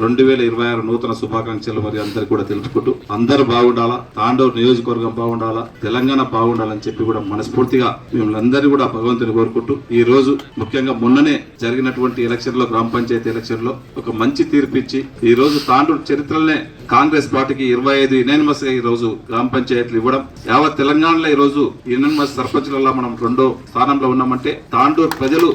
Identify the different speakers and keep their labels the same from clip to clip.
Speaker 1: రెండు వేల ఇరవై ఆరు నూతన శుభాకాంక్షలు మరి అందరికి కూడా తెలుపుకుంటూ అందరూ బాగుండాలా తాండూరు నియోజకవర్గం బాగుండాలా తెలంగాణ బాగుండాలని చెప్పి కూడా మనస్ఫూర్తిగా మిమ్మల్ని అందరినీ కూడా భగవంతుని కోరుకుంటూ ఈ రోజు ముఖ్యంగా మొన్ననే జరిగినటువంటి ఎలక్షన్లో గ్రామ పంచాయతీ ఎలక్షన్లో ఒక మంచి తీర్పు ఇచ్చి ఈ రోజు తాండూరు చరిత్రలనే కాంగ్రెస్ పార్టీకి ఇరవై ఐదు యునానిమస్ ఈ రోజు గ్రామ పంచాయతీలు ఇవ్వడం యావత్ తెలంగాణలో ఈ రోజు యునానిమస్ సర్పంచ్లలో మనం రెండో స్థానంలో ఉన్నామంటే తాండూరు ప్రజలు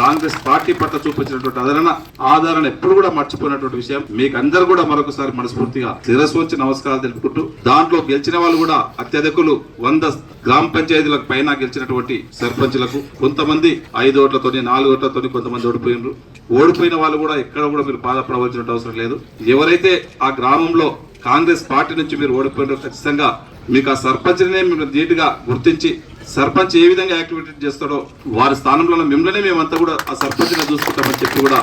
Speaker 1: కాంగ్రెస్ పార్టీ పట్ల చూపించినటువంటి ఆదరణ ఆదరణ ఎప్పుడు కూడా మర్చిపోయినటువంటి విషయం. మీకు అందరు కూడా మరొకసారి మనస్ఫూర్తిగా శిరస్సు వచ్చి నమస్కారాలు తెలుపుకుంటూ దాంట్లో గెలిచిన వాళ్ళు కూడా అత్యధికులు వంద గ్రామ పంచాయతీలకు పైన గెలిచినటువంటి సర్పంచ్లకు కొంతమంది ఐదు ఓట్లతోని నాలుగు ఓట్లతోని కొంతమంది ఓడిపోయినారు. ఓడిపోయిన వాళ్ళు కూడా ఎక్కడ కూడా మీరు బాధపడవలసిన అవసరం లేదు. ఎవరైతే ఆ గ్రామంలో కాంగ్రెస్ పార్టీ నుంచి మీరు ఓడిపోయినారో ఖచ్చితంగా మీకు ఆ సర్పంచ్నే మీరు ధీటుగా గుర్తించి సర్పంచ్ ఏ విధంగా యాక్టివిటీ చేస్తాడో వారి స్థానంలో మిమ్మల్ని మేమంతా కూడా ఆ సర్పంచ్ని చూసుకుంటామని చెప్పి కూడా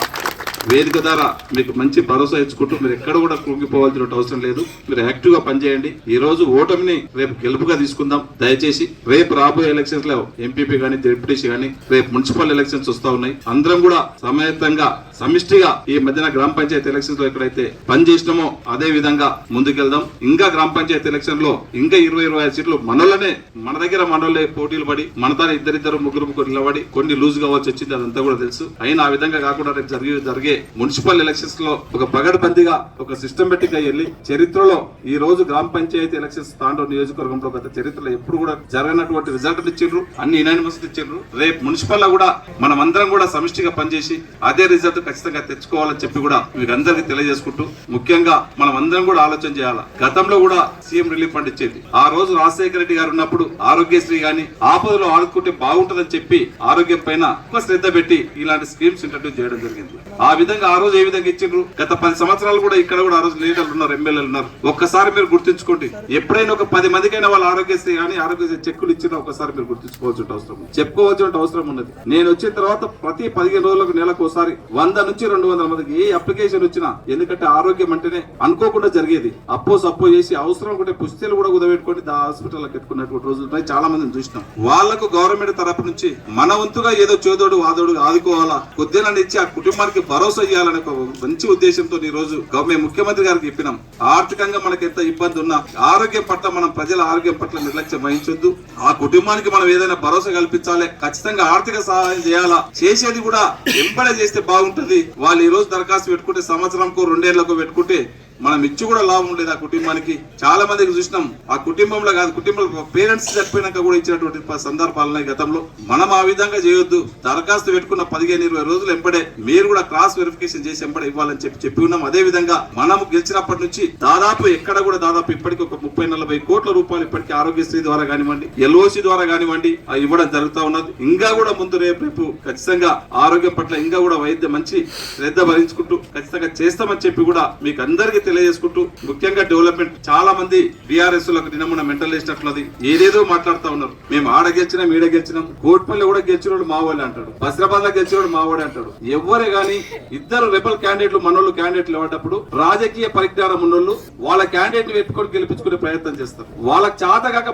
Speaker 1: వేదిక ద్వారా మీకు మంచి భరోసా ఇచ్చుకుంటూ మీరు ఎక్కడ కూడా కృంగిపోవాల్సిన అవసరం లేదు. మీరు యాక్టివ్గా పనిచేయండి. ఈ రోజు ఓటమిని రేపు గెలుపుగా తీసుకుందాం. దయచేసి రేపు రాబోయే ఎలక్షన్స్లో ఎంపీపీ గానీ డిప్యూటీసీ గానీ రేపు మున్సిపల్ ఎలక్షన్స్ వస్తా ఉన్నాయి. అందరం కూడా సమేతంగా సమిష్టిగా ఈ మధ్యన గ్రామ పంచాయతీ ఎలక్షన్స్లో ఎక్కడైతే పని చేసినామో అదే విధంగా ముందుకెళ్దాం. ఇంకా గ్రామ పంచాయతీ ఎలక్షన్లో ఇంకా ఇరవై ఇరవై ఐదు సీట్లు మనలోనే మన దగ్గర మనోళ్ళే పోటీలు పడి మనతో ఇద్దరిద్దరు ముగ్గురు ముగ్గురు నిలబడి కొన్ని లూజ్ కావచ్చు వచ్చింది అదంతా కూడా తెలుసు. అయినా ఆ విధంగా కాకుండా రేపు జరిగే జరిగే మున్సిపల్ ఎలక్షన్స్లో ఒక పగడబందిగా ఒక సిస్టమేటిక్గా వెళ్ళి చరిత్రలో ఈ రోజు గ్రామ పంచాయతీ ఎలక్షన్స్ తాండూరు నియోజకవర్గంలో గత చరిత్రలో ఎప్పుడు కూడా జరగనటువంటి రిజల్ట్ ఇచ్చిండ్రు అన్ని యునానిమస్ ఇచ్చిండ్రు. రేపు మున్సిపల్లో కూడా మనం అందరం కూడా సమిష్టిగా పనిచేసి అదే రిజల్ట్ ఖచ్చితంగా తెచ్చుకోవాలని చెప్పి కూడా మీకు అందరికీ తెలియజేసుకుంటూ ముఖ్యంగా మనం అందరం కూడా ఆలోచన చేయాలి. గతంలో కూడా సీఎం రిలీఫ్ ఫండ్ ఇచ్చేది. ఆ రోజు రాజశేఖర రెడ్డి గారు ఉన్నప్పుడు ఆరోగ్యశ్రీ గాని ఆపదలో ఆడుకుంటే బాగుంటుందని చెప్పి ఆరోగ్యం పైన ఎక్కువ శ్రద్ధ పెట్టి ఇలాంటి స్కీమ్స్ ఇంట్రడ్యూస్ చేయడం జరిగింది. ఆ విధంగా ఆ రోజు ఏ విధంగా ఇచ్చిండ్రు? గత పది సంవత్సరాలు కూడా ఇక్కడ కూడా ఆ రోజు లీడర్లు ఉన్నారు ఎమ్మెల్యేలు ఉన్నారు. ఒక్కసారి మీరు గుర్తుంచుకోండి. ఎప్పుడైనా ఒక పది మందికైనా వాళ్ళ ఆరోగ్యశ్రీ కానీ ఆరోగ్యశ్రీ చెక్కులు ఇచ్చినా ఒకసారి మీరు గుర్తుంచుకోవాల్సిన అవసరం చెప్పుకోవచ్చు చెప్పుకోవాల్సిన అవసరం ఉన్నది. నేను వచ్చిన తర్వాత ప్రతి పదిహేను రోజులకు నెలకు ఒకసారి వంద నుంచి రెండు వందల మందికి ఏ అప్లికేషన్ వచ్చినా ఎందుకంటే ఆరోగ్యం అంటేనే అనుకోకుండా జరిగేది. అప్పో సప్పో చేసి అవసరం కూడా పుస్తలు కూడా కుదబెట్టుకొని దా హాస్పిటల్ పెట్టుకున్నటువంటి రోజులపై చాలా మందిని చూసినాం. వాళ్ళకు గవర్నమెంట్ తరపు నుంచి మన వంతుగా ఏదో చేదోడు వాదోడు ఆదుకోవాలా? కొద్దిగా ఇచ్చి ఆ కుటుంబానికి భరోసా ఇవ్వాలని ఒక మంచి ఉద్దేశంతో ఈ రోజు మేము ముఖ్యమంత్రి గారికి చెప్పినాం. ఆర్థికంగా మనకి ఎంత ఇబ్బంది ఉన్నా ఆరోగ్యం పట్ల మనం ప్రజల ఆరోగ్యం పట్ల నిర్లక్ష్యం వహించొద్దు. ఆ కుటుంబానికి మనం ఏదైనా భరోసా కల్పించాలి ఖచ్చితంగా ఆర్థిక సహాయం చేయాలా చేసేది కూడా ఎంబడే చేస్తే బాగుంటది. వాళ్ళు ఈ రోజు దరఖాస్తు పెట్టుకుంటే సంవత్సరంకు రెండేళ్ళకు పెట్టుకుంటే మనం ఇచ్చి కూడా లాభం లేదు ఆ కుటుంబానికి. చాలా మందికి చూసినాం. ఆ కుటుంబంలో కాదు కుటుంబంలో పేరెంట్స్ చనిపోయినాక కూడా ఇచ్చినటువంటి సందర్భాలు గతంలో. మనం ఆ విధంగా చేయొద్దు. దరఖాస్తు పెట్టుకున్న పదిహేను ఇరవై రోజులు ఎంపడే మీరు కూడా క్రాస్ వెరిఫికేషన్ చేసి ఎంపడే ఇవ్వాలని చెప్పి చెప్పి ఉన్నాం. అదే విధంగా మనం గెలిచినప్పటి నుంచి దాదాపు ఎక్కడ కూడా దాదాపు ఇప్పటికి ఒక ముప్పై నలభై కోట్ల రూపాయలు ఇప్పటికీ ఆరోగ్యశ్రీ ద్వారా కానివ్వండి ఎల్ఓసి ద్వారా కానివ్వండి ఇవ్వడం జరుగుతా ఉన్నది. ఇంకా కూడా ముందు రేపు రేపు ఖచ్చితంగా ఆరోగ్యం పట్ల ఇంకా కూడా వైద్యం మంచి శ్రద్ధ భరించుకుంటూ ఖచ్చితంగా చేస్తామని చెప్పి కూడా మీకు అందరికీ తెలియజేసుకుంటూ ముఖ్యంగా డెవలప్మెంట్ చాలా మంది బీఆర్ఎస్లకు నిన్న మెంటల్ వేసినట్లది ఏదేదో మాట్లాడుతా ఉన్నారు. మేము ఆడ గెలిచినాం ఈడ గెలిచినాం. కోట్పల్లి కూడా గెలిచినోడు మావాళ్ళు అంటాడు. హైదరాబాద్లో గెలిచినోడు మావోడే అంటాడు. ఎవరే గాని ఇద్దరు రెబల్ క్యాండిడేట్లు మనోళ్ళు క్యాండిడేట్లు ఇవ్వటప్పుడు రాజకీయ పరిజ్ఞానం ఉన్నోళ్ళు వాళ్ళ క్యాండిడేట్ని పెట్టుకొని గెలిపించుకునే ప్రయత్నం చేస్తారు. వాళ్ళకి చేత కాక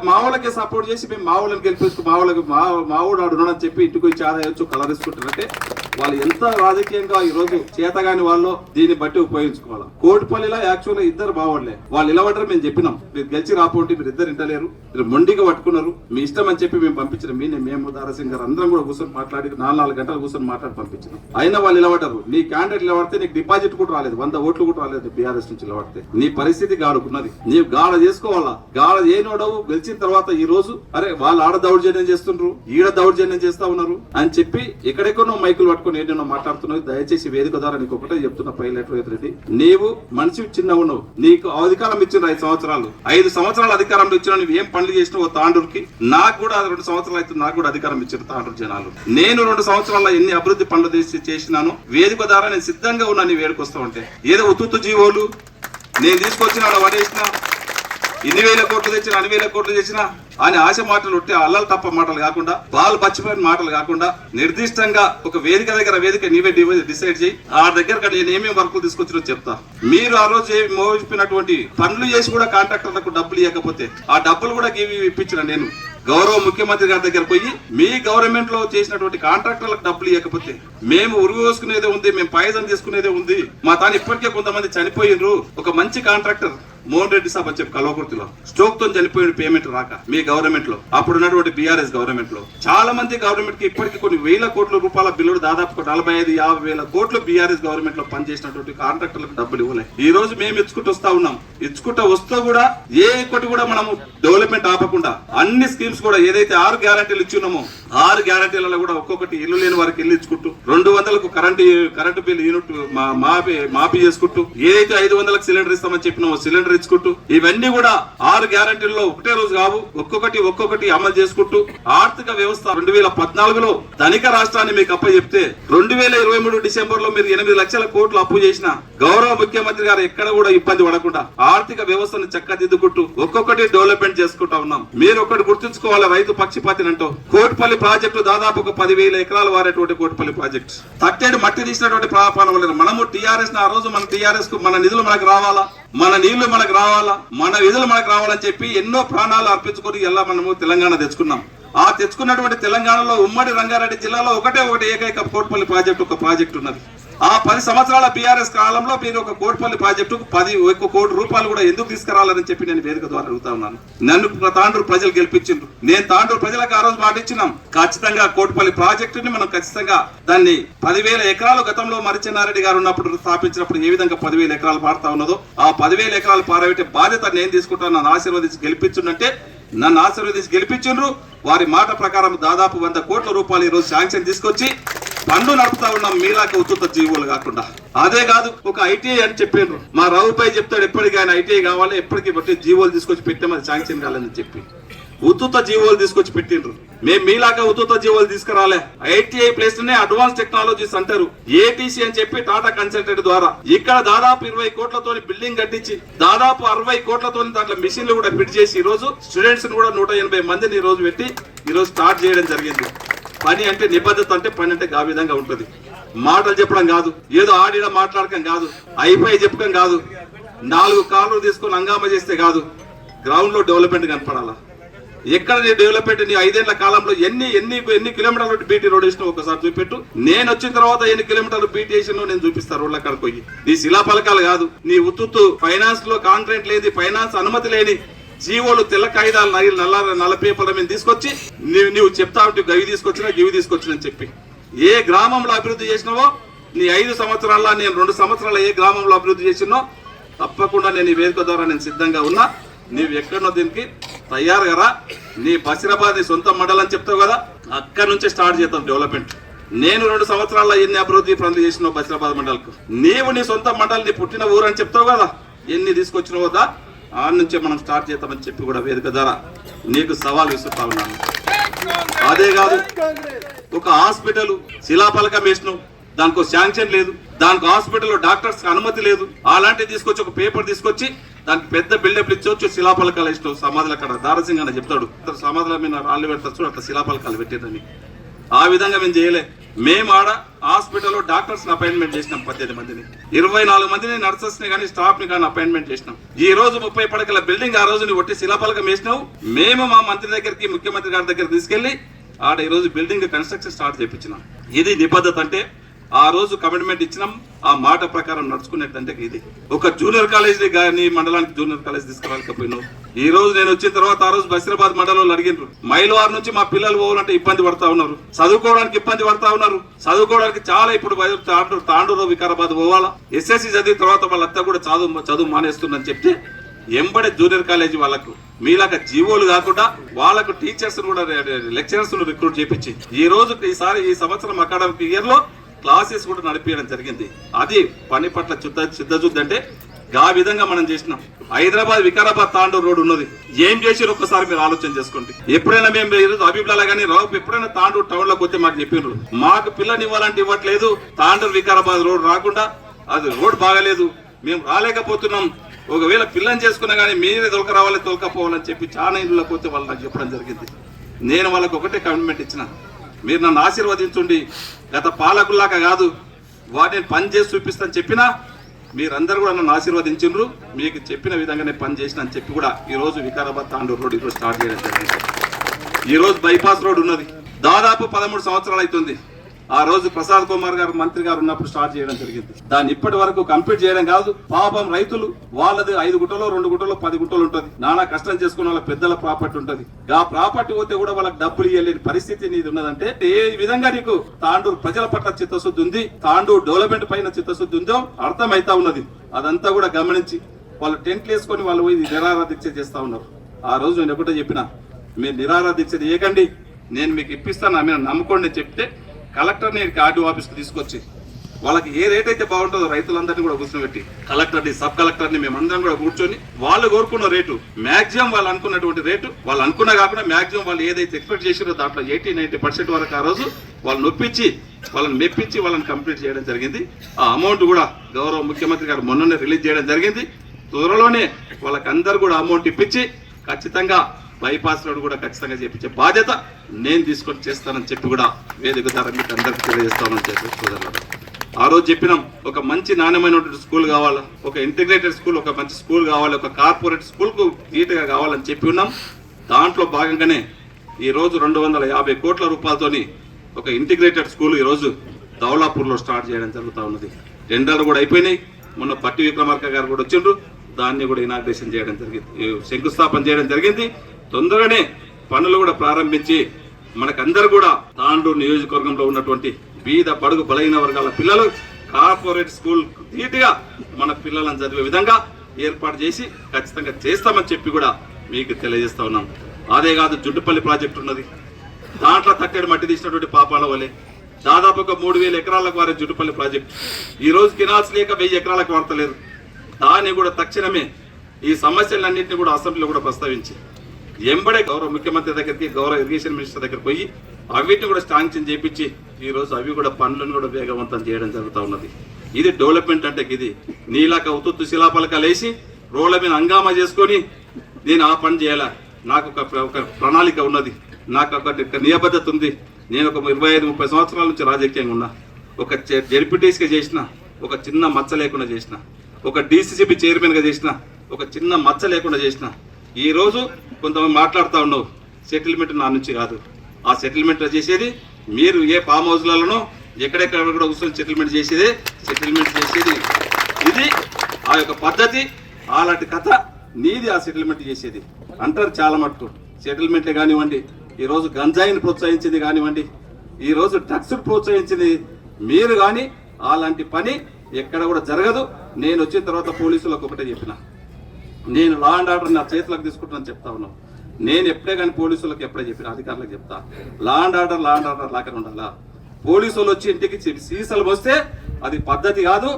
Speaker 1: సపోర్ట్ చేసి మేము మావాళ్ళని గెలిపించుకు మావాడు వాళ్ళకి అని మావోడు ఆడున్నాడని చెప్పి ఇంటికి వచ్చి ఆదాయచ్చు కలరిస్తుంటారంటే వాళ్ళు ఎంత రాజకీయంగా ఈ రోజు చేతగాని వాళ్ళు దీన్ని బట్టి ఉపయోగించుకోవాలి. కోటిపల్లిలో యాక్చువల్ ఇద్దరు బాగోడలే వాళ్ళు నిలబడరు మేము చెప్పినాం. మీరు గెలిచి రాపోండి మీరు ఇద్దరు ఇంటలేరు. మీరు మొండిగా పట్టుకున్నారు. మీ ఇష్టం అని చెప్పి మేము పంపించిన మీ మేము దారాసింగ్ గారు అందరం కూడా కూర్చొని మాట్లాడి నాలుగు నాలుగు గంటలు కూర్చొని మాట్లాడి పంపించినాం. అయినా వాళ్ళు నిలబడ్డారు. నీ క్యాండిడేట్ నిలబడితే నీకు డిపాజిట్ కూడా రాలేదు. వంద ఓట్లు కూడా రాలేదు బీఆర్ఎస్ నుంచి నిలబడితే. నీ పరిస్థితి గాడుకున్నది. నీవు గాడ చేసుకోవాలా? గాడ ఏనోడవు గెలిచిన తర్వాత ఈ రోజు అరే వాళ్ళు ఆడ దౌర్జన్యం చేస్తుండ్రు. ఈడ దౌర్జన్యం చేస్తా ఉన్నారు అని చెప్పి ఎక్కడెక్కడో మైకులు పట్టుకొని ఏంటో మాట్లాడుతున్నావు. దయచేసి వేదిక ద్వారా నీకు ఒకటే చెప్తున్నా పైలట్ రెడ్డి నీవు మనిషి చిన్న ఉన్నావు నీకు అధికారం ఇచ్చిన ఐదు సంవత్సరాలు. ఐదు సంవత్సరాలు అధికారంలో ఇచ్చిన నువ్వు ఏం పనులు చేసినావు తాండూరుకి? నాకు కూడా రెండు సంవత్సరాలు అయితే నాకు కూడా అధికారం ఇచ్చిన తాండూరు జనాలు. నేను రెండు సంవత్సరాల ఎన్ని అభివృద్ధి పనులు చేసి చేసినాను వేదిక ద్వారా నేను సిద్ధంగా ఉన్నాను నీ వేడికి ఉంటే. ఏదో ఉత్తుత్తు జీవోలు నేను తీసుకొచ్చిన ఆడ పడేసిన ఇన్ని వేల కోట్లు తెచ్చిన అన్ని వేల కోట్లు తెచ్చినా అని ఆశ మాటలు ఉంటే అల్లలు తప్ప మాటలు కాకుండా బాలు పచ్చిపోయిన మాటలు కాకుండా నిర్దిష్టంగా ఒక వేదిక దగ్గర వేదిక నీవే డిసైడ్ చేయి. ఆ దగ్గర నేను ఏమేమి వర్కులు తీసుకొచ్చినో చెప్తా. మీరు ఆ రోజు మోపించినటువంటి మోపినటువంటి పనులు చేసి కూడా కాంట్రాక్టర్లకు డబ్బులు ఇవ్వకపోతే ఆ డబ్బులు కూడా ఇవి ఇప్పించిన నేను. గౌరవ ముఖ్యమంత్రి గారి దగ్గర పోయి మీ గవర్నమెంట్లో చేసినటువంటి కాంట్రాక్టర్లకు డబ్బులు ఇవ్వకపోతే మేము ఉరుగు వేసుకునేదే ఉంది మేము పాయసం తీసుకునేదే ఉంది. మా తాను ఇప్పటికే కొంతమంది చనిపోయినరు. ఒక మంచి కాంట్రాక్టర్ మోహన్ రెడ్డి సభ చెప్పి కలవకుర్తిలో. స్ట్రోక్తో చనిపోయిన పేమెంట్ రాక మీ గవర్నమెంట్లో. అప్పుడు ఉన్నటువంటి బీఆర్ఎస్ గవర్నమెంట్లో. చాలా మంది గవర్నమెంట్కి ఇప్పటికి కొన్ని వేల కోట్ల రూపాయల బిల్లులు దాదాపు నలభై ఐదు యాభై వేల కోట్లు బీఆర్ఎస్ గవర్నమెంట్లో పనిచేసినటువంటి కాంట్రాక్టర్లకు డబ్బులు ఇవ్వలే. ఈ రోజు మేము ఇచ్చుకుంటూ వస్తా ఉన్నాం. ఇచ్చుకుంటూ వస్తూ కూడా ఏ ఒక్కటి కూడా మనము డెవలప్మెంట్ ఆపకుండా అన్ని స్కీమ్స్ కూడా ఏదైతే ఆరు గ్యారంటీలు ఇచ్చున్నామో ఆరు గ్యారంటీలలో కూడా ఒక్కొక్కటి ఇల్లు లేని వారికి ఇల్లు ఇచ్చుకుంటూ రెండు వందలకు కరెంటు కరెంటు బిల్ యూనిట్ మా- మాఫీ మాఫీ చేసుకుంటూ ఏదైతే ఐదు వందలకు సిలిండర్ ఇస్తామని చెప్పినామో సిలిండర్ తెచ్చుకుంటూ ఇవన్నీ కూడా ఆరు గ్యారంటీల్లో ఒకటే రోజు కావు ఒక్కొక్కటి ఒక్కొక్కటి అమలు చేసుకుంటూ ఆర్థిక వ్యవస్థ రెండు వేల పద్నాలుగులో ధనిక రాష్ట్రాన్ని మీకు అప్ప చెప్తే రెండు వేల ఇరవై మూడు డిసెంబర్లో మీరు ఎనిమిది లక్షల కోట్లు అప్పు చేసిన గౌరవ ముఖ్యమంత్రి గారు ఎక్కడ కూడా ఇబ్బంది పడకుండా ఆర్థిక వ్యవస్థను చక్కదిద్దుకుంటూ ఒక్కొక్కటి డెవలప్మెంట్ చేసుకుంటా ఉన్నాం. మీరు ఒకటి గుర్తుంచుకోవాలి రైతు పక్షిపాతిని అంటూ కోటిపల్లి ప్రాజెక్టు దాదాపు ఒక పదివేల ఎకరాలు వారేటువంటి కోటిపల్లి ప్రాజెక్ట్. తట్టేడు మట్టి తీసినటువంటి ప్రాపాన మనము టిఆర్ఎస్ ఆ రోజు మన టిఆర్ఎస్కు మన నిధులు మనకు రావాలా? మన నీళ్ళు మనకు రావాలా? మన విధులు మనకు రావాలని చెప్పి ఎన్నో ప్రాణాలు అర్పించుకొని ఎలా మనము తెలంగాణ తెచ్చుకున్నాం. ఆ తెచ్చుకున్నటువంటి తెలంగాణలో ఉమ్మడి రంగారెడ్డి జిల్లాలో ఒకటే ఒకటి ఏకైక పోర్ట్పల్లి ప్రాజెక్టు ఒక ప్రాజెక్ట్ ఉన్నది. ఆ పది సంవత్సరాల బీఆర్ఎస్ కాలంలో మీరు ఒక కోటిపల్లి ప్రాజెక్టుకు పది ఒక్క కోటి రూపాయలు కూడా ఎందుకు తీసుకురావాలని చెప్పి నేను వేదిక ద్వారా అడుగుతా ఉన్నాను. నన్ను తాండూరు ప్రజలు గెలిపించిండ్రు. నేను తాండూరు ప్రజలకు ఆ రోజు మాట ఇచ్చినాం. ఖచ్చితంగా కోటిపల్లి ప్రాజెక్టుని మనం ఖచ్చితంగా దాన్ని పదివేల ఎకరాలు గతంలో మరిచెన్నారెడ్డి గారు ఉన్నప్పుడు స్థాపించినప్పుడు ఏ విధంగా పదివేల ఎకరాలు పారుతా ఉన్నదో ఆ పదివేల ఎకరాలు పారబెట్టే బాధ్యత నేను తీసుకుంటాను. నన్ను ఆశీర్వదించి గెలిపించుంటే నన్ను ఆశీర్వదించి గెలిపించిండ్రు. వారి మాట ప్రకారం దాదాపు వంద కోట్ల రూపాయలు ఈ రోజు శాంక్షన్ తీసుకొచ్చి పండు నడుపుతా ఉన్నాం మీలాక ఉచిత జీవులు కాకుండా. అదే కాదు ఒక ఐటీఐ అని చెప్పిండ్రు మా రావుపై చెప్తాడు ఎప్పటికీ ఆయన ఐటీఐ కావాలి ఎప్పటికీ బట్టి జీవోలు తీసుకొచ్చి పెట్టాం అది శాంక్షన్ కాలేదని చెప్పి. ఉత్తుత జీవోలు తీసుకొచ్చి పెట్టిండ్రు. మేము మీలాగా ఉత్తుత జీవోలు తీసుకురాలే. ఐటీఐ ప్లేస్ నే అడ్వాన్స్ టెక్నాలజీస్ అంటారు. ఏటీసీ అని చెప్పి టాటా కన్సల్టెంట్ ద్వారా ఇక్కడ దాదాపు ఇరవై కోట్లతో బిల్డింగ్ కట్టించి దాదాపు అరవై కోట్లతో దాంట్లో మిషన్లు కూడా ఫిట్ చేసి ఈ రోజు స్టూడెంట్స్ కూడా నూట ఎనభై మందిని ఈ రోజు పెట్టి ఈ రోజు స్టార్ట్ చేయడం జరిగింది. పని అంటే నిబద్ధత అంటే పని అంటే ఆ విధంగా ఉంటుంది. మాటలు చెప్పడం కాదు ఏదో ఆడిడ మాట్లాడకం కాదు అయిపోయి చెప్పడం కాదు నాలుగు కార్లు తీసుకొని హంగామా చేస్తే కాదు గ్రౌండ్లో డెవలప్మెంట్ కనపడాలా? ఎక్కడ నీ డెవలప్మెంట్ నీ ఐదేళ్ళ కాలంలో ఎన్ని ఎన్ని ఎన్ని కిలోమీటర్లు బీటీ రోడ్ వేసినా ఒకసారి చూపెట్టు. నేను వచ్చిన తర్వాత ఎన్ని కిలోమీటర్లు బీటీ వేసినో నేను చూపిస్తాను రోడ్ల కాడికి పోయి. నీ శిలా పలకాలు కాదు నీ ఉత్తుత్తు ఫైనాన్స్లో కాంట్రాక్ట్ లేని ఫైనాన్స్ అనుమతి లేని జీవోలు తెల్ల కాగితాలు నల్ల నల్ల నల్ల పేపర్ల మీద తీసుకొచ్చి నీవు నీవు చెప్తా ఉంటే గవి తీసుకొచ్చినా గివి తీసుకొచ్చినా అని చెప్పి. ఏ గ్రామంలో అభివృద్ధి చేసినావో నీ ఐదు సంవత్సరాల్లో నేను రెండు సంవత్సరాలు ఏ గ్రామంలో అభివృద్ధి చేసినో తప్పకుండా నేను ఈ వేదిక ద్వారా నేను సిద్ధంగా ఉన్నా. నీవు ఎక్కడో దీనికి? తయారుగా రా నీ బసిరాబాద్ నీ సొంత మండలం అని చెప్తావు కదా అక్కడ నుంచే స్టార్ట్ చేద్దాం డెవలప్మెంట్. నేను రెండు సంవత్సరాల్లో ఎన్ని అభివృద్ధి పనులు చేసినావు బసిరాబాద్ మండలకు? నీవు నీ సొంత మండలి నీ పుట్టిన ఊరు అని చెప్తావు కదా ఎన్ని తీసుకొచ్చినావు కదా ఆ నుంచే మనం స్టార్ట్ చేద్దామని చెప్పి కూడా వేదిక ద్వారా నీకు సవాల్ విసురుతా ఉన్నాను. అదే కాదు ఒక హాస్పిటల్ శిలాపలకం వేసినావు దానికి శాంక్షన్ లేదు దానికి హాస్పిటల్లో డాక్టర్స్ అనుమతి లేదు. అలాంటివి తీసుకొచ్చి ఒక పేపర్ తీసుకొచ్చి దానికి పెద్ద బిల్డప్ ఇచ్చొచ్చు శిలాపలకాలు ఇష్టం సమాధులు అక్కడ దారసింగ్ అని చెప్తాడు. సమాధుల మీద రాళ్ళు పెడతారు అట్లా శిలాపలకాలు పెట్టేదని ఆ విధంగా మేము చేయలే. మేము ఆడ హాస్పిటల్లో డాక్టర్స్ అపాయింట్మెంట్ చేసినాం పద్దెనిమిది మందిని. ఇరవై నాలుగు మందిని నర్సెస్ని కానీ స్టాఫ్ని కానీ అపాయింట్మెంట్ చేసినాం. ఈ రోజు ముప్పై పడకల బిల్డింగ్ ఆ రోజు నువ్వు ఒట్టి శిలాపలకం వేసినావు. మేము మా మంత్రి దగ్గరికి ముఖ్యమంత్రి గారి దగ్గర తీసుకెళ్ళి ఆడ ఈ రోజు బిల్డింగ్ కన్స్ట్రక్షన్ స్టార్ట్ చేయించినాం ఇది నిబద్ధత అంటే ఆ రోజు కమిట్మెంట్ ఇచ్చినాం ఆ మాట ప్రకారం నడుచుకునేటంటే ఇది. ఒక జూనియర్ కాలేజ్ కానీ మండలానికి జూనియర్ కాలేజ్ తీసుకురాలేకపోయినావు ఈ రోజు నేను వచ్చిన తర్వాత ఆ రోజు బసిరాబాద్ మండలంలో అడిగినారు మైలవారు నుంచి మా పిల్లలు పోవాలంటే ఇబ్బంది పడతా ఉన్నారు చదువుకోవడానికి ఇబ్బంది పడతా ఉన్నారు చదువుకోవడానికి చాలా ఇప్పుడు తాండూరు తాండూరు వికారాబాద్ పోవాలా? ఎస్ఎస్సి చదివిన తర్వాత వాళ్ళంతా కూడా చదువు చదువు మానేస్తుందని చెప్తే ఎంబడే జూనియర్ కాలేజీ వాళ్ళకు మీలాగా జీవోలు కాకుండా వాళ్ళకు టీచర్స్ కూడా లెక్చరర్స్ రిక్రూట్ చేపించి ఈ రోజు ఈసారి ఈ సంవత్సరం అకాడమిక్ ఇయర్లో క్లాసెస్ కూడా నడిపించడం జరిగింది. అది పని పట్ల శుద్ధ చిత్తశుద్ధి అంటే ఆ విధంగా మనం చేసినాం. హైదరాబాద్ వికారాబాద్ తాండూరు రోడ్ ఉన్నది. ఏం చేసిరు ఒక్కసారి మీరు ఆలోచన చేసుకోండి. ఎప్పుడైనా మేము ఈరోజు అభిప్రాయాలు కానీ రావు ఎప్పుడైనా తాండూరు టౌన్లోకి వచ్చి మాకు చెప్పినారు మాకు పిల్లని ఇవ్వాలంటే ఇవ్వట్లేదు. తాండూరు వికారాబాద్ రోడ్ రాకుండా అది రోడ్ బాగలేదు. మేము రాలేకపోతున్నాం. ఒకవేళ పిల్లని చేసుకున్నా కానీ మీరే తొలక రావాలి తొలకపోవాలని చెప్పి చాలా ఇళ్ళకి పోతే వాళ్ళు నాకు చెప్పడం జరిగింది. నేను వాళ్ళకి ఒకటే కమిట్మెంట్ ఇచ్చిన. మీరు నన్ను ఆశీర్వదించుండి. గత పాలకుల్లాగా కాదు వాటిని పని చేసి చూపిస్తాను చెప్పినా మీరందరూ కూడా నన్ను ఆశీర్వదించిండ్రు. మీకు చెప్పిన విధంగానే పని చేసిన అని చెప్పి కూడా ఈ రోజు వికారాబాద్ తాండూరు రోడ్ ఈరోజు స్టార్ట్ చేయడం జరిగింది. ఈరోజు బైపాస్ రోడ్ ఉన్నది. దాదాపు పదమూడు సంవత్సరాలు అవుతుంది. ఆ రోజు ప్రసాద్ కుమార్ గారు మంత్రి గారు ఉన్నప్పుడు స్టార్ట్ చేయడం జరిగింది. దాన్ని ఇప్పటి వరకు కంప్లీట్ చేయడం కాదు పాపం రైతులు వాళ్ళది ఐదు గుట్టలో రెండు గుట్టలో పది గుంటలు ఉంటుంది. నానా కష్టం చేసుకున్న వాళ్ళ పెద్దల ప్రాపర్టీ ఉంటుంది. ఆ ప్రాపర్టీ పోతే కూడా వాళ్ళకి డబ్బులు ఇవ్వలేని పరిస్థితి నీది ఉన్నదంటే ఏ విధంగా నీకు తాండూరు ప్రజల పట్ల చిత్తశుద్ధి ఉంది తాండూరు డెవలప్మెంట్ పైన చిత్తశుద్ధి ఉందో అర్థమైతా ఉన్నది. అదంతా కూడా గమనించి వాళ్ళు టెంట్లు వేసుకొని వాళ్ళు పోయి నిరాహార దీక్ష చేస్తా ఉన్నారు. ఆ రోజు నేను ఒకటే చెప్పిన మీరు నిరాహార దీక్ష చేయకండి. నేను మీకు ఇప్పిస్తాను నా నమ్ముకోండి చెప్తే కలెక్టర్ నేను ఆఫీస్కి తీసుకొచ్చి వాళ్ళకి ఏ రేట్ అయితే బాగుంటుందో రైతులందరినీ కూడా కూర్చోబెట్టి కలెక్టర్ని సబ్ కలెక్టర్ని మేమందరం కూడా కూర్చొని వాళ్ళు కోరుకున్న రేటు మాక్సిమం వాళ్ళు అనుకున్నటువంటి రేటు వాళ్ళు అనుకున్నా కాకుండా మాక్సిమం వాళ్ళు ఏదైతే ఎక్స్పెక్ట్ చేసారో దాంట్లో ఎయిటీ నైన్టీ పర్సెంట్ వరకు ఆ రోజు వాళ్ళని నొప్పించి వాళ్ళని మెప్పించి వాళ్ళని కంప్లీట్ చేయడం జరిగింది. ఆ అమౌంట్ కూడా గౌరవ ముఖ్యమంత్రి గారు మొన్ననే రిలీజ్ చేయడం జరిగింది. త్వరలోనే వాళ్ళకందరూ కూడా అమౌంట్ ఇప్పించి ఖచ్చితంగా బైపాస్ రోడ్ కూడా ఖచ్చితంగా చేపించే బాధ్యత నేను తీసుకొని చేస్తానని చెప్పి కూడా వేదిక ద్వారా మీకు అందరికీ తెలియజేస్తానని చెప్పి సోదరులారా. ఆ రోజు చెప్పినాం ఒక మంచి నాణ్యమైనటువంటి స్కూల్ కావాలి ఒక ఇంటిగ్రేటెడ్ స్కూల్ ఒక మంచి స్కూల్ కావాలి ఒక కార్పొరేట్ స్కూల్కు నీట్గా కావాలని చెప్పి ఉన్నాం. దాంట్లో భాగంగానే ఈరోజు రెండు వందల యాభై కోట్ల రూపాయలతోని ఒక ఇంటిగ్రేటెడ్ స్కూల్ ఈరోజు దౌలాపూర్లో స్టార్ట్ చేయడం జరుగుతూ ఉన్నది. టెండర్లు కూడా అయిపోయినాయి. మొన్న పట్టి విక్రమార్క గారు కూడా వచ్చిండ్రు. దాన్ని కూడా ఇనాగ్రేషన్ చేయడం జరిగింది శంకుస్థాపన చేయడం జరిగింది. తొందరగానే పనులు కూడా ప్రారంభించి మనకందరూ కూడా తాండూరు నియోజకవర్గంలో ఉన్నటువంటి బీద బడుగు బలైన వర్గాల పిల్లలు కార్పొరేట్ స్కూల్ ధీటుగా మన పిల్లలను చదివే విధంగా ఏర్పాటు చేసి ఖచ్చితంగా చేస్తామని చెప్పి కూడా మీకు తెలియజేస్తా ఉన్నాం. అదే కాదు జుడ్డుపల్లి ప్రాజెక్ట్ ఉన్నది. దాంట్లో తట్టడి మట్టి తీసినటువంటి పాపాల వలె దాదాపు ఒక మూడు వేల ఎకరాలకు వారే జుట్టుపల్లి ప్రాజెక్ట్. ఈ రోజు కినాల్సి లేక వెయ్యి ఎకరాలకు వాడతలేరు. దాన్ని కూడా తక్షణమే ఈ సమస్యలన్నింటినీ కూడా అసెంబ్లీలో కూడా ప్రస్తావించి ఎంబడే గౌరవ ముఖ్యమంత్రి దగ్గరికి గౌరవ ఇరిగేషన్ మినిస్టర్ దగ్గరికి పోయి అవిటిని కూడా శాంక్షన్ చేపించి ఈ రోజు అవి కూడా పనులను కూడా వేగవంతం చేయడం జరుగుతూ ఉన్నది. ఇది డెవలప్మెంట్ అంటే ఇది. నీలాక ఉతుత్తు శిలాపలకాలు వేసి రోడ్ల మీద హంగామా చేసుకొని నేను ఆ పని చేయాలా? నాకు ఒక ఒక ప్రణాళిక ఉన్నది. నాకు ఒక నియబద్ధత ఉంది. నేను ఒక ఇరవై ఐదు ముప్పై సంవత్సరాల నుంచి రాజకీయంగా ఉన్నా. ఒక జెడ్పీటీస్గా చేసిన ఒక చిన్న మచ్చ లేకుండా చేసిన ఒక డీసీసీబీ చైర్మన్గా చేసిన ఒక చిన్న మచ్చ లేకుండా చేసిన ఈరోజు కొంతమంది మాట్లాడుతూ ఉన్నావు. సెటిల్మెంట్ నా నుంచి కాదు. ఆ సెటిల్మెంట్ చేసేది మీరు ఏ ఫామ్ హౌస్లలోనో ఎక్కడెక్కడ కూడా కూర్చొని సెటిల్మెంట్ చేసేది సెటిల్మెంట్ చేసేది. ఇది ఆ యొక్క పద్ధతి అలాంటి కథ నీది ఆ సెటిల్మెంట్ చేసేది. అంటారు చాలా మటుకు. సెటిల్మెంటే కానివ్వండి ఈరోజు గంజాయిని ప్రోత్సహించింది కానివ్వండి ఈరోజు డ్రగ్స్ ప్రోత్సహించింది మీరు కానీ అలాంటి పని ఎక్కడ కూడా జరగదు. నేను వచ్చిన తర్వాత పోలీసులకు ఒకటే చెప్పిన. నేను లా అండ్ ఆర్డర్ నా చేతులకు తీసుకుంటానని చెప్తా ఉన్నాను నేను ఎప్పుడే కానీ పోలీసులకు ఎప్పుడే చెప్పిన అధికారులకు చెప్తా. Law and order law and order లాగా ఉండాలా? పోలీసులు వచ్చి ఇంటికి సీసలు సీసాలు వస్తే అది పద్ధతి కాదు.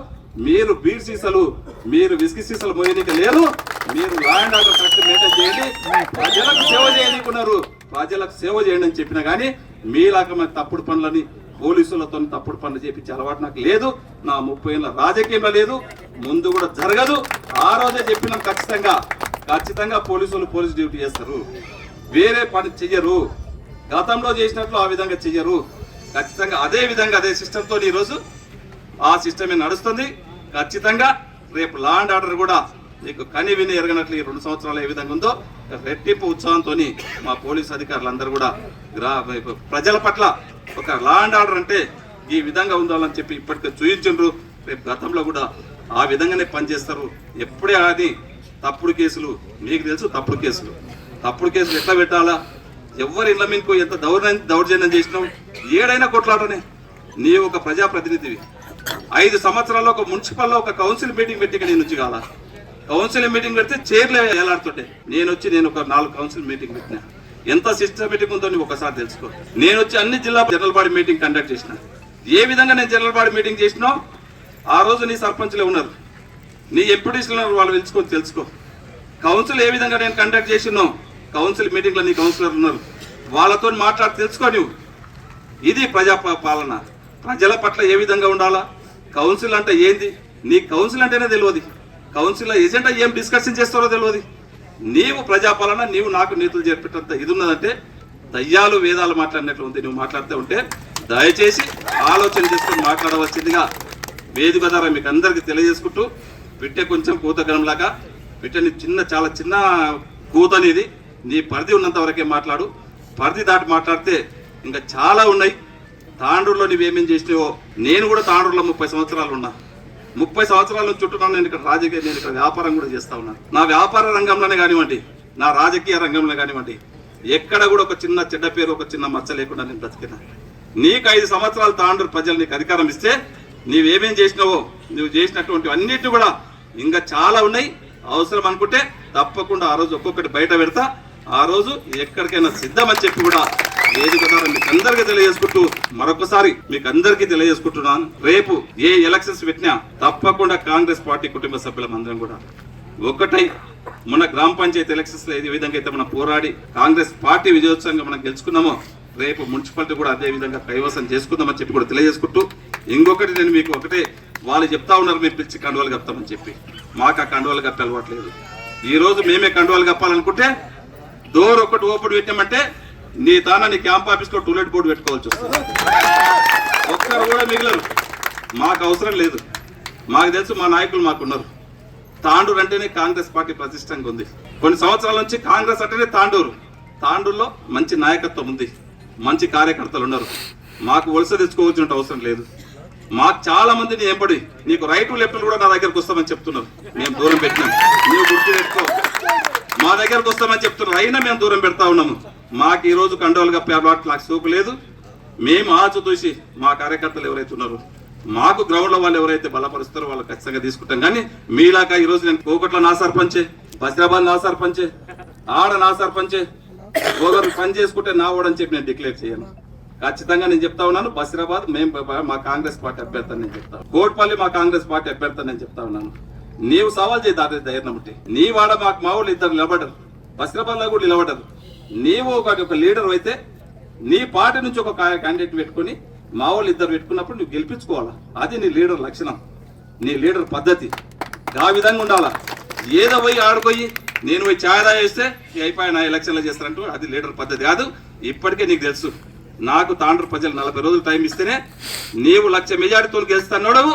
Speaker 1: మీరు బీర్ సీసాలు మీరు విస్కీ సీసాలు మోయనీకి లేరు మీరు law and order correct maintain చేయండి. ప్రజలకు సేవ చేయనీకున్నారు ప్రజలకు సేవ చేయండి అని చెప్పినా కానీ మీలాగా తప్పుడు పనులని పోలీసులతో తప్పుడు పనులు చేపించే అలవాటు నాకు లేదు. నా ముప్పై ఏళ్ళ రాజకీయంలో లేదు. ముందు కూడా జరగదు. ఆ రోజే చెప్పినాం ఖచ్చితంగా. ఖచ్చితంగా పోలీసులు పోలీస్ డ్యూటీ చేస్తారు. వేరే పని చెయ్యరు. గతంలో చేసినట్లు ఆ విధంగా చెయ్యరు. ఖచ్చితంగా అదే విధంగా అదే సిస్టంతో ఈరోజు ఆ సిస్టమే నడుస్తుంది. ఖచ్చితంగా రేపు లా అండ్ ఆర్డర్ కూడా మీకు కని విని ఎరగనట్లు ఈ రెండు సంవత్సరాలు ఏ విధంగా ఉందో రెట్టింపు ఉత్సాహంతో మా పోలీస్ అధికారులందరూ కూడా గ్రా ప్రజల పట్ల ఒక లా అండ్ ఆర్డర్ అంటే ఈ విధంగా ఉండాలని చెప్పి ఇప్పటికే చూయించు రేపు గతంలో కూడా ఆ విధంగానే పనిచేస్తారు. ఎప్పుడే అది తప్పుడు కేసులు మీకు తెలుసు తప్పుడు కేసులు. తప్పుడు కేసులు ఎట్లా పెట్టాలా? ఎవరి ఇళ్ళ మీకు ఎంత దౌర్జన్యం దౌర్జన్యం చేసినావు ఏడైనా కొట్లాటనే. నీ ఒక ప్రజాప్రతినిధివి. ఐదు సంవత్సరాల్లో ఒక మున్సిపల్లో ఒక కౌన్సిల్ మీటింగ్ పెట్టి నేను వచ్చి కాల. కౌన్సిల్ మీటింగ్ పెడితే చేర్లే ఎలాడుతుంటే నేను వచ్చి నేను ఒక నాలుగు కౌన్సిల్ మీటింగ్ పెట్టిన. ఎంత సిస్టమేటిక్ ఉందో నువ్వు ఒకసారి తెలుసుకో. నేను వచ్చి అన్ని జిల్లా జనరల్ బాడీ మీటింగ్ కండక్ట్ చేసిన. ఏ విధంగా నేను జనరల్ బాడీ మీటింగ్ చేసినో ఆ రోజు నీ సర్పంచ్లే ఉన్నారు. నీ ఎంపీటీసీలు ఉన్నారు వాళ్ళు తెలుసుకొని తెలుసుకో. కౌన్సిల్ ఏ విధంగా నేను కండక్ట్ చేసినో కౌన్సిల్ మీటింగ్లో నీ కౌన్సిలర్ ఉన్నారు. వాళ్ళతో మాట్లాడి తెలుసుకో నువ్వు ఇది ప్రజా పాలన ప్రజల పట్ల ఏ విధంగా ఉండాలా? కౌన్సిల్ అంటే ఏంది? నీ కౌన్సిల్ అంటేనే తెలియదు. కౌన్సిల్ ఎజెండా ఏం డిస్కషన్ చేస్తారో తెలియదు. నీవు ప్రజాపాలన నీవు నాకు నీతులు చేర్పేటంత ఇది ఉన్నదంటే దయ్యాలు వేదాలు మాట్లాడినట్లు ఉంది. నువ్వు మాట్లాడుతూ ఉంటే దయచేసి ఆలోచన చేసుకొని మాట్లాడవలసిందిగా వేదిక ద్వారా మీకు అందరికీ తెలియజేసుకుంటూ పిట్టె కొంచెం కూతగనంలాగా పిట్టని చిన్న చాలా చిన్న కూత అనేది నీ పరిధి ఉన్నంత వరకే మాట్లాడు. పరిధి దాటి మాట్లాడితే ఇంకా చాలా ఉన్నాయి. తాండూరులో నువ్వేమేం చేసినావో నేను కూడా తాండూరులో ముప్పై సంవత్సరాలు ఉన్నా. ముప్పై సంవత్సరాల చుట్టూ నేను ఇక్కడ రాజకీయ నేను ఇక్కడ వ్యాపారం కూడా చేస్తా ఉన్నాను నా వ్యాపార రంగంలోనే కానివ్వండి నా రాజకీయ రంగంలో కానివ్వండి ఎక్కడ కూడా ఒక చిన్న చెడ్డ పేరు ఒక చిన్న మచ్చ లేకుండా నేను బ్రతికినా. నీకు ఐదు సంవత్సరాలు తాండ్రు ప్రజలు నీకు అధికారం ఇస్తే నీవేమేం చేసినావో నువ్వు చేసినటువంటి అన్నిటి కూడా ఇంకా చాలా ఉన్నాయి. అవసరం అనుకుంటే తప్పకుండా ఆ రోజు ఒక్కొక్కటి బయట పెడతా. ఆ రోజు ఎక్కడికైనా సిద్ధమని చెప్పి కూడా వేదిక ద్వారా మీకు అందరికీ తెలియజేసుకుంటూ మరొకసారి మీకు అందరికీ తెలియజేసుకుంటున్నాను. రేపు ఏ ఎలక్షన్స్ పెట్టినా తప్పకుండా కాంగ్రెస్ పార్టీ కుటుంబ సభ్యులం అందరం కూడా. ఒకటై మన గ్రామ పంచాయతీ ఎలక్షన్స్ ఏ విధంగా అయితే మనం పోరాడి కాంగ్రెస్ పార్టీ విజయోత్సవంగా మనం గెలుచుకున్నామో రేపు మున్సిపాలిటీ కూడా అదే విధంగా కైవసం చేసుకుందామని చెప్పి కూడా తెలియజేసుకుంటూ ఇంకొకటి నేను మీకు ఒకటే వాళ్ళు చెప్తా ఉన్నారు మేము పిలిచి కండువాలు కప్తామని చెప్పి. మాకు ఆ కండువాలు కప్పే అలవాట్లేదు ఈ రోజు మేమే కండువాలు కప్పాలనుకుంటే డోర్ ఒకటి ఓపెన్ పెట్టామంటే నీ తాన నీ క్యాంప్ ఆఫీస్లో టూలెట్ బోర్డు పెట్టుకోవాల్సి వస్తుంది. ఒక్కరు కూడా మిగిలరు. మాకు అవసరం లేదు. మాకు తెలుసు మా నాయకులు మాకున్నారు. తాండూరు అంటేనే కాంగ్రెస్ పార్టీ ప్రతిష్టంగా ఉంది. కొన్ని సంవత్సరాల నుంచి కాంగ్రెస్ అంటేనే తాండూరు. తాండూరులో మంచి నాయకత్వం ఉంది. మంచి కార్యకర్తలు ఉన్నారు. మాకు వలస తెచ్చుకోవాల్సిన అవసరం లేదు. మాకు చాలా నేను ఏంపడి నీకు రైట్ లెఫ్ట్ కూడా నా దగ్గరకు వస్తామని చెప్తున్నారు. మేము దూరం పెట్టినాం. నువ్వు గుర్తు పెట్టుకో. మా దగ్గరకు వస్తామని చెప్తున్నారు. అయినా మేము దూరం పెడతా ఉన్నాము. మాకు ఈరోజు కండోలు కప్పే అలవాటు నాకు సోపు లేదు. మేము ఆచు చూసి మా కార్యకర్తలు ఎవరైతే ఉన్నారో మాకు గ్రౌండ్లో వాళ్ళు ఎవరైతే బలపరుస్తారో వాళ్ళు ఖచ్చితంగా తీసుకుంటాం. కానీ మీలాగా ఈ రోజు నేను కోకట్ల నా సర్పంచే బసిరాబాద్ నా సర్పంచే ఆడ నా సర్పంచే ఒకరు పని చేసుకుంటే నా ఓడని చెప్పి నేను డిక్లేర్ చేయను. ఖచ్చితంగా నేను చెప్తా ఉన్నాను బసిరాబాద్ మేము మా కాంగ్రెస్ పార్టీ అభ్యర్థి నేను చెప్తాను కోట్పల్లి మా కాంగ్రెస్ పార్టీ అభ్యర్థి నేను చెప్తా ఉన్నాను. నీవు సవాల్ చేయి దాని ధైర్యం ఉంటే. నీ వాడ మాకు మా వాళ్ళు ఇద్దరు నిలబడరు బసిరాబాద్లో కూడా నిలబడరు నీవు ఒక ఒక లీడర్ అయితే నీ పార్టీ నుంచి ఒక క్యాండిడేట్ పెట్టుకొని మా వాళ్ళు ఇద్దరు పెట్టుకున్నప్పుడు నువ్వు గెలిపించుకోవాలా? అది నీ లీడర్ లక్షణం. నీ లీడర్ పద్ధతి. ఆ విధంగా ఉండాలా? ఏదో పోయి ఆడుకోయి నేను పోయి ఛాయ్ వేస్తే అయిపోయి నా ఎలక్షన్లో చేస్తారంటూ అది లీడర్ పద్ధతి కాదు. ఇప్పటికే నీకు తెలుసు. నాకు తాండ్రు ప్రజలు నలభై రోజులు టైం ఇస్తేనే నీవు లక్ష మెజారిటీతో గెలుస్తాడు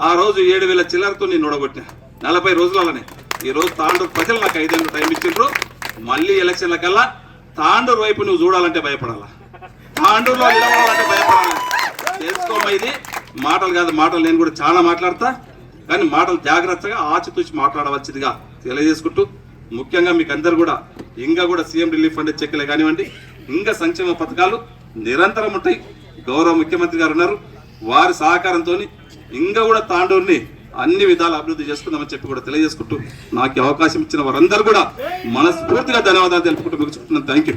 Speaker 1: ఆ రోజు ఏడు వేల చిల్లరతో నేను నొడగొట్టిన. నలభై రోజులలోనే. ఈ రోజు తాండ్రు ప్రజలు నాకు ఐదేళ్ళు టైం ఇచ్చిండ్రు. మళ్ళీ ఎలక్షన్ల కల్లా తాండూరు వైపు నువ్వు చూడాలంటే భయపడాలా? తాండూరులో నిలబడాలంటే భయపడాలి? తెలుసుకోమ్మా ఇది. మాటలు కాదు మాటలు నేను కూడా చాలా మాట్లాడతా. కానీ మాటలు జాగ్రత్తగా ఆచితూచి మాట్లాడవలసిందిగా తెలియజేసుకుంటూ ముఖ్యంగా మీకు అందరు కూడా ఇంకా కూడా సీఎం రిలీఫ్ ఫండ్ చెక్కులే కానివ్వండి ఇంకా సంక్షేమ పథకాలు నిరంతరం ఉంటాయి. గౌరవ ముఖ్యమంత్రి గారు ఉన్నారు. వారి సహకారంతో ఇంకా కూడా తాండూరుని అన్ని విధాలు అభివృద్ధి చేసుకుందామని చెప్పి కూడా తెలియజేసుకుంటూ నాకు అవకాశం ఇచ్చిన వారందరూ కూడా మనస్ఫూర్తిగా ధన్యవాదాలు తెలుపుకుంటూ ముగించుకుంటున్నాను థ్యాంక్ యూ